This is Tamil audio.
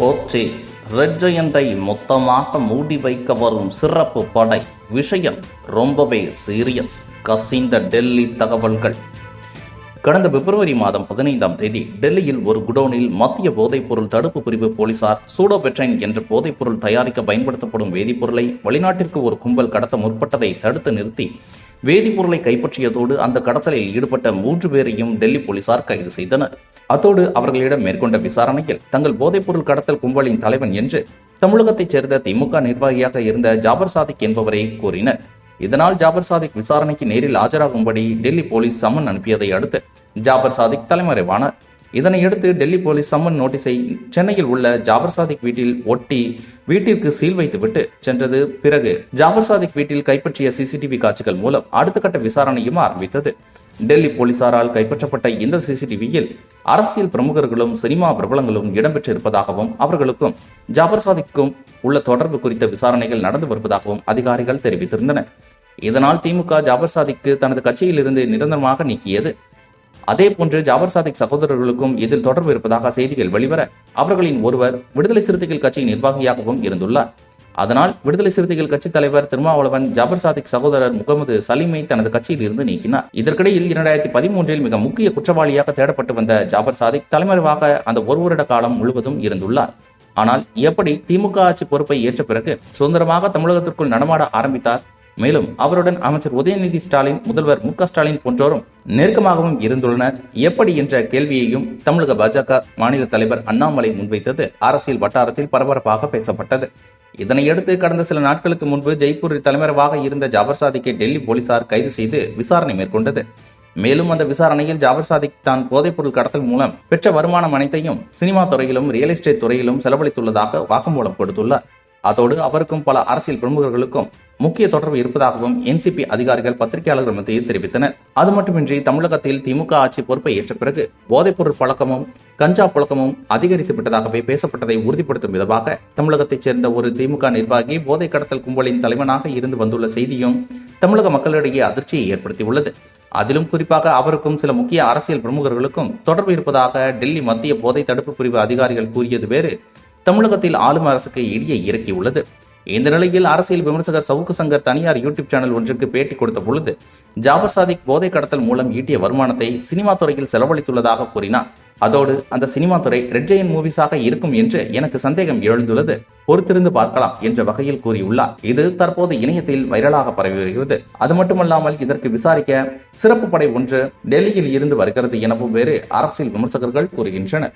போச்சே ரெட் மொத்தமாக மூடி வைக்க வரும் சிறப்பு படை விஷயம் ரொம்பவே சீரியஸ் கசிந்த டெல்லி தகவல்கள். கடந்த பிப்ரவரி மாதம் பதினைந்தாம் தேதி டெல்லியில் ஒரு குடோனில் மத்திய போதைப்பொருள் தடுப்பு பிரிவு போலீசார் சூடோபெட்ரைன் என்ற போதைப்பொருள் தயாரிக்க பயன்படுத்தப்படும் வேதிப்பொருளை வெளிநாட்டிற்கு ஒரு கும்பல் கடத்த முற்பட்டதை தடுத்து நிறுத்தி வேதிப்பொருளை கைப்பற்றியதோடு அந்த கடத்தலில் ஈடுபட்ட மூன்று பேரையும் டெல்லி போலீசார் கைது செய்தனர். அத்தோடு அவர்களிடம் மேற்கொண்ட விசாரணையில் தங்கள் போதைப்பொருள் கடத்தல் கும்பலின் தலைவன் என்று தமிழகத்தைச் சேர்ந்த திமுக நிர்வாகியாக இருந்த ஜாபர் சாதிக் என்பவரை கூறினர். இதனால் ஜாபர் சாதிக் விசாரணைக்கு நேரில் ஆஜராகும்படி டெல்லி போலீஸ் சம்மன் அனுப்பியதை அடுத்து ஜாபர் சாதிக் தலைமறைவானார். இதனையடுத்து டெல்லி போலீஸ் சம்மன் நோட்டீஸை சென்னையில் உள்ள ஜாபர் சாதிக் வீட்டில் ஒட்டி வீட்டிற்கு சீல் வைத்துவிட்டு சென்றது. பிறகு ஜாபர் சாதிக் வீட்டில் கைப்பற்றிய சிசிடிவி காட்சிகள் மூலம் அடுத்த கட்ட விசாரணையும் ஆரம்பித்தது. டெல்லி போலீசாரால் கைப்பற்றப்பட்ட இந்த சிசிடிவியில் அரசியல் பிரமுகர்களும் சினிமா பிரபலங்களும் இடம்பெற்றிருப்பதாகவும் அவர்களுக்கும் ஜாபர் சாதிக்கும் உள்ள தொடர்பு குறித்த விசாரணைகள் நடந்து வருவதாகவும் அதிகாரிகள் தெரிவித்திருந்தனர். இதனால் திமுக ஜாபர் சாதிக்கு தனது கட்சியிலிருந்து நிரந்தரமாக நீக்கியது. அதே போன்று ஜாபர் சாதிக் சகோதரர்களுக்கும் இதில் தொடர்பு இருப்பதாக செய்திகள் வெளிவர அவர்களின் ஒருவர் விடுதலை சிறுத்தைகள் கட்சியின் நிர்வாகியாகவும் இருந்துள்ளார். அதனால் விடுதலை சிறுத்தைகள் கட்சி தலைவர் திருமாவளவன் ஜபர் சாதிக் சகோதரர் முகமது சலீமை தனது கட்சியில் இருந்து நீக்கினார். இதற்கிடையில் இரண்டாயிரத்தி பதிமூன்றில் மிக முக்கிய குற்றவாளியாக தேடப்பட்டு வந்த ஜாபர் சாதிக் தலைமறைவாக அந்த ஒரு வருட காலம் முழுவதும் இருந்துள்ளார். ஆனால் எப்படி திமுக ஆட்சி பொறுப்பை ஏற்ற பிறகு சுதந்திரமாக தமிழகத்திற்குள் நடமாட ஆரம்பித்தார்? மேலும் அவருடன் அமைச்சர் உதயநிதி ஸ்டாலின் முதல்வர் மு ஸ்டாலின் போன்றோரும் நெருக்கமாகவும் இருந்துள்ளனர். எப்படி என்ற கேள்வியையும் தமிழக பாஜக மாநில தலைவர் அண்ணாமலை முன்வைத்தது அரசியல் வட்டாரத்தில் பரபரப்பாக பேசப்பட்டது. இதனையடுத்து கடந்த சில நாட்களுக்கு முன்பு ஜெய்ப்பூரில் தலைமறைவாக இருந்த ஜாபர் சாதிக்கை டெல்லி போலீசார் கைது செய்து விசாரணை மேற்கொண்டது. மேலும் அந்த விசாரணையில் ஜாபர் சாதிக் தான் போதைப்பொருள் கடத்தல் மூலம் பெற்ற வருமானம் அனைத்தையும் சினிமா துறையிலும் ரியல் எஸ்டேட் துறையிலும் செலவழித்துள்ளதாக வாக்குமூலம் கொடுத்துள்ளார். அதோடு அவருக்கும் பல அரசியல் பிரமுகர்களுக்கும் முக்கிய தொடர்பு இருப்பதாகவும் என்சிபி அதிகாரிகள் பத்திரிகையாளர்கள் மத்தியில் தெரிவித்தனர். அது மட்டுமின்றி தமிழகத்தில் திமுக ஆட்சி பொறுப்பை ஏற்ற பிறகு போதைப்பொருள் பழக்கமும் கஞ்சா புழக்கமும் அதிகரித்து விட்டதாகவே பேசப்பட்டதை உறுதிப்படுத்தும் விதமாக தமிழகத்தைச் சேர்ந்த ஒரு திமுக நிர்வாகி போதை கடத்தல் கும்பலின் தலைவனாக இருந்து வந்துள்ள செய்தியும் தமிழக மக்களிடையே அதிர்ச்சியை ஏற்படுத்தியுள்ளது. அதிலும் குறிப்பாக அவருக்கும் சில முக்கிய அரசியல் பிரமுகர்களுக்கும் தொடர்பு இருப்பதாக டெல்லி மத்திய போதை தடுப்பு பிரிவு அதிகாரிகள் கூறியது வேறு. தமிழகத்தில் ஆளும் அரசுக்கு இடியை இறக்கியுள்ளது. இந்த நிலையில் அரசியல் விமர்சகர் சவுக்கு சங்கர் தனியார் யூடியூப் சேனல் ஒன்றுக்கு பேட்டி கொடுத்த பொழுது ஜாபர் சாதிக் போதை கடத்தல் மூலம் ஈட்டிய வருமானத்தை சினிமா துறையில் செலவழித்துள்ளதாக கூறினார். அதோடு அந்த சினிமா துறை ரெட் ஜெயின் மூவிஸாக இருக்கும் என்று எனக்கு சந்தேகம் எழுந்துள்ளது. பொறுத்திருந்து பார்க்கலாம் என்ற வகையில் கூறியுள்ளார். இது தற்போது இணையத்தில் வைரலாக பரவி வருகிறது. அது மட்டுமல்லாமல் இதற்கு விசாரிக்க சிறப்பு படை ஒன்று டெல்லியில் இருந்து வருகிறது எனவும் வேறு அரசியல் விமர்சகர்கள் கூறுகின்றனர்.